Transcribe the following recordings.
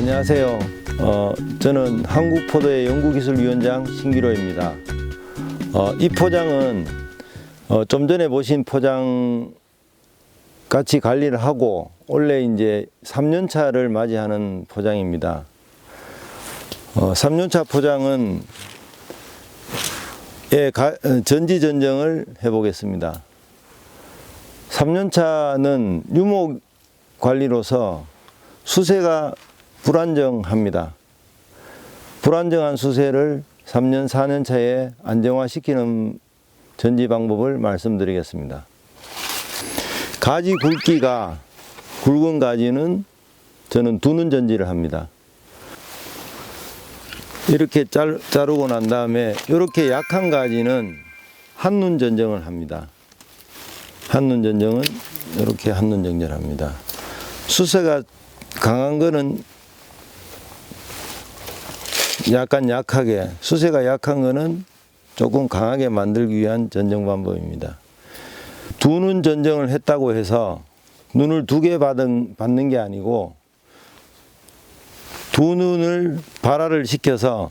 안녕하세요. 어, 저는 한국포도의 연구기술위원장 신기로입니다. 어, 이 포장은 어, 좀 전에 보신 포장 같이 관리를 하고 원래 이제 3년차를 맞이하는 포장입니다. 어, 3년차 포장은 예, 가, 어, 전지전정을 해보겠습니다. 3년차는 유목 관리로서 수세가 불안정합니다. 불안정한 수세를 3년, 4년 차에 안정화시키는 전지 방법을 말씀드리겠습니다. 가지 굵기가 굵은 가지는 저는 두는 전지를 합니다. 이렇게 잘, 자르고 난 다음에 이렇게 약한 가지는 한눈 전정을 합니다. 한눈 전정은 이렇게 한눈 정전을 합니다. 수세가 강한 거는 약간 약하게, 수세가 약한 거는 조금 강하게 만들기 위한 전정 방법입니다. 두 눈 전정을 했다고 해서 눈을 두 개 받은, 받는 게 아니고 두 눈을 발화를 시켜서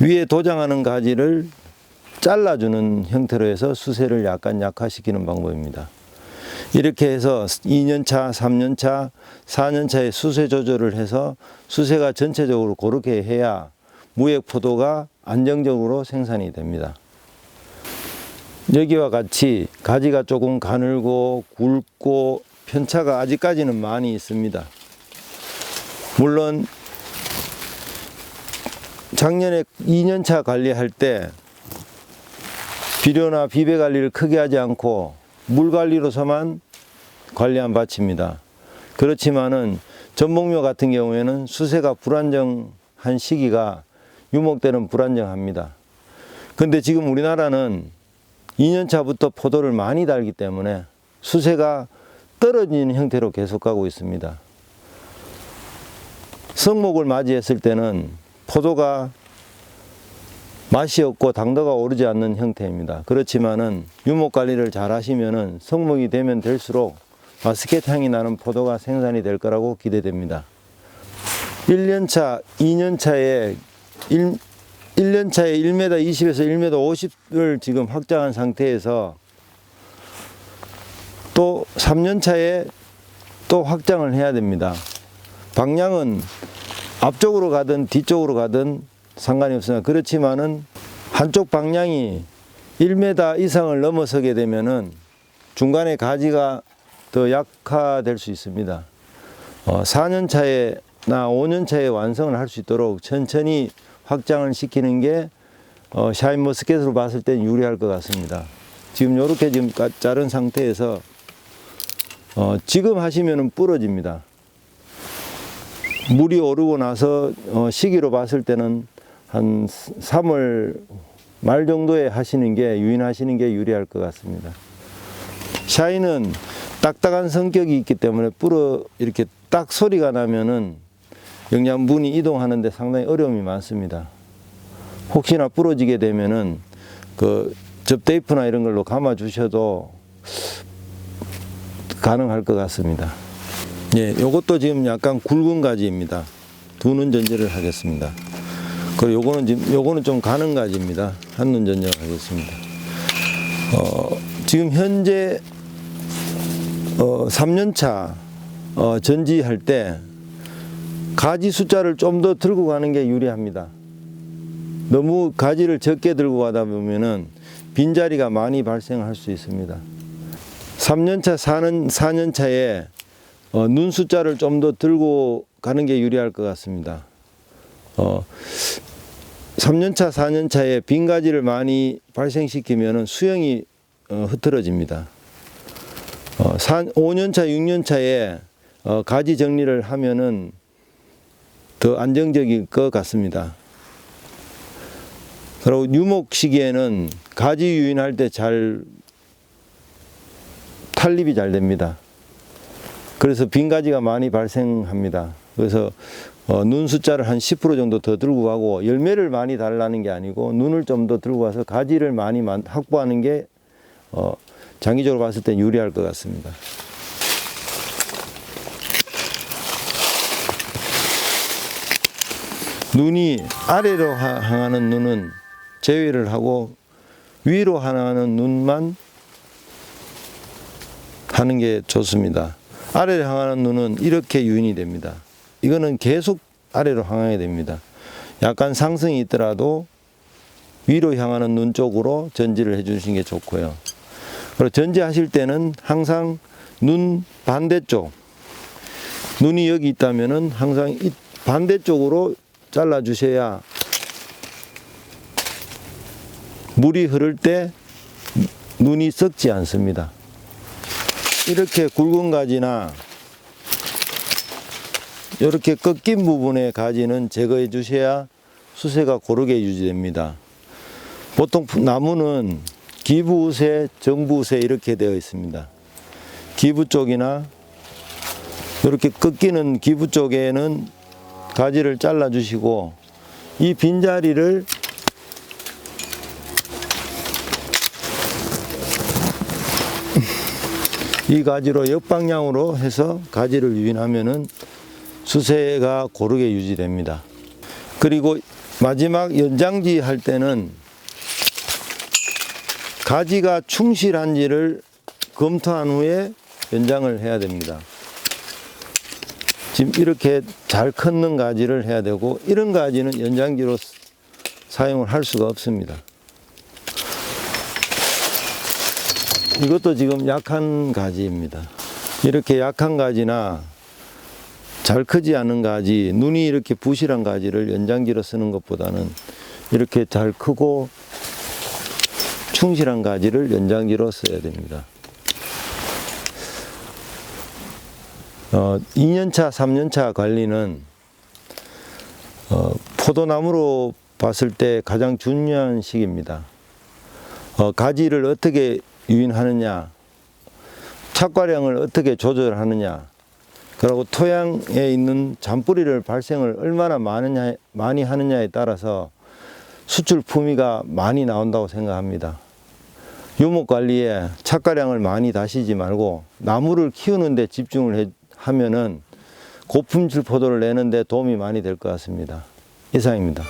위에 도장하는 가지를 잘라주는 형태로 해서 수세를 약간 약화시키는 방법입니다. 이렇게 해서 2년차, 3년차, 4년차의 수세 조절을 해서 수세가 전체적으로 그렇게 해야 무역 포도가 안정적으로 생산이 됩니다. 여기와 같이 가지가 조금 가늘고 굵고 편차가 아직까지는 많이 있습니다. 물론 작년에 2년차 관리할 때 비료나 비배 관리를 크게 하지 않고 물 관리로서만 관리한 밭입니다. 그렇지만은 전복묘 같은 경우에는 수세가 불안정한 시기가 유목 때는 불안정합니다. 근데 지금 우리나라는 2년차부터 포도를 많이 달기 때문에 수세가 떨어지는 형태로 계속 가고 있습니다. 성목을 맞이했을 때는 포도가 맛이 없고 당도가 오르지 않는 형태입니다. 그렇지만은 유목 관리를 잘 하시면은 성목이 되면 될수록 바스켓 향이 나는 포도가 생산이 될 거라고 기대됩니다. 1년차, 2년차에 1, 1년차에 1m 20에서 1m 50을 지금 확장한 상태에서 또 3년차에 또 확장을 해야 됩니다. 방향은 앞쪽으로 가든 뒤쪽으로 가든 상관이 없으나 그렇지만은 한쪽 방향이 1m 이상을 넘어서게 되면은 중간에 가지가 더 약화될 수 있습니다. 어, 4년 차에 나 5년 차에 완성을 할 수 있도록 천천히 확장을 시키는 게 어, 샤인 머스켓으로 봤을 땐 유리할 것 같습니다. 지금 이렇게 지금 까- 자른 상태에서 어, 지금 하시면은 부러집니다. 물이 오르고 나서 어, 시기로 봤을 때는 한 3월 말 정도에 하시는 게 유인하시는 게 유리할 것 같습니다. 샤인은 딱딱한 성격이 있기 때문에 불어 이렇게 딱 소리가 나면은 영양분이 이동하는데 상당히 어려움이 많습니다. 혹시나 부러지게 되면은 그 접테이프나 이런 걸로 감아 주셔도 가능할 것 같습니다. 예, 요것도 지금 약간 굵은 가지입니다. 두눈 전제를 하겠습니다. 그리고 요거는 지금 요거는 좀 가는 가지입니다. 한눈 전제를 하겠습니다. 어, 지금 현재 어, 3년차 어, 전지할 때 가지 숫자를 좀 더 들고 가는 게 유리합니다. 너무 가지를 적게 들고 가다 보면은 빈자리가 많이 발생할 수 있습니다. 3년차, 4년, 4년차에 어, 눈 숫자를 좀 더 들고 가는 게 유리할 것 같습니다. 어, 3년차, 4년차에 빈 가지를 많이 발생시키면 수영이 어, 흐트러집니다. 어, 5년차, 6년차에 어, 가지 정리를 하면은 더 안정적일 것 같습니다. 그리고 유목 시기에는 가지 유인할 때 잘 탈립이 잘 됩니다. 그래서 빈 가지가 많이 발생합니다. 그래서 어, 눈 숫자를 한 10% 정도 더 들고 가고 열매를 많이 달라는 게 아니고 눈을 좀 더 들고 가서 가지를 많이 만- 확보하는 게 어, 장기적으로 봤을 때 유리할 것 같습니다. 눈이 아래로 하- 향하는 눈은 제외를 하고 위로 향하는 눈만 하는 게 좋습니다. 아래로 향하는 눈은 이렇게 유인이 됩니다. 이거는 계속 아래로 향하게 됩니다. 약간 상승이 있더라도 위로 향하는 눈 쪽으로 전지를 해주시는 게 좋고요. 그리고 전지하실 때는 항상 눈 반대쪽, 눈이 여기 있다면은 항상 이 반대쪽으로 잘라 주셔야 물이 흐를 때 눈이 썩지 않습니다. 이렇게 굵은 가지나 이렇게 꺾인 부분의 가지는 제거해 주셔야 수세가 고르게 유지됩니다. 보통 나무는 기부우세, 정부우세 이렇게 되어 있습니다. 기부 쪽이나 이렇게 꺾이는 기부 쪽에는 가지를 잘라 주시고 이 빈자리를 이 가지로 역방향으로 해서 가지를 유인하면은 수세가 고르게 유지됩니다. 그리고 마지막 연장지 할 때는 가지가 충실한지를 검토한 후에 연장을 해야 됩니다. 지금 이렇게 잘 컸는 가지를 해야 되고 이런 가지는 연장지로 사용을 할 수가 없습니다. 이것도 지금 약한 가지입니다. 이렇게 약한 가지나 잘 크지 않은 가지, 눈이 이렇게 부실한 가지를 연장지로 쓰는 것보다는 이렇게 잘 크고 충실한 가지를 연장지로 써야 됩니다. 어, 2년차, 3년차 관리는 어, 포도나무로 봤을 때 가장 중요한 시기입니다. 어, 가지를 어떻게 유인하느냐, 착과량을 어떻게 조절하느냐, 그리고 토양에 있는 잔뿌리를 발생을 얼마나 많으냐, 많이 하느냐에 따라서 수출 품위가 많이 나온다고 생각합니다. 유목 관리에 착과량을 많이 다시지 말고 나무를 키우는 데 집중을 해, 하면은 고품질 포도를 내는 데 도움이 많이 될 것 같습니다. 이상입니다.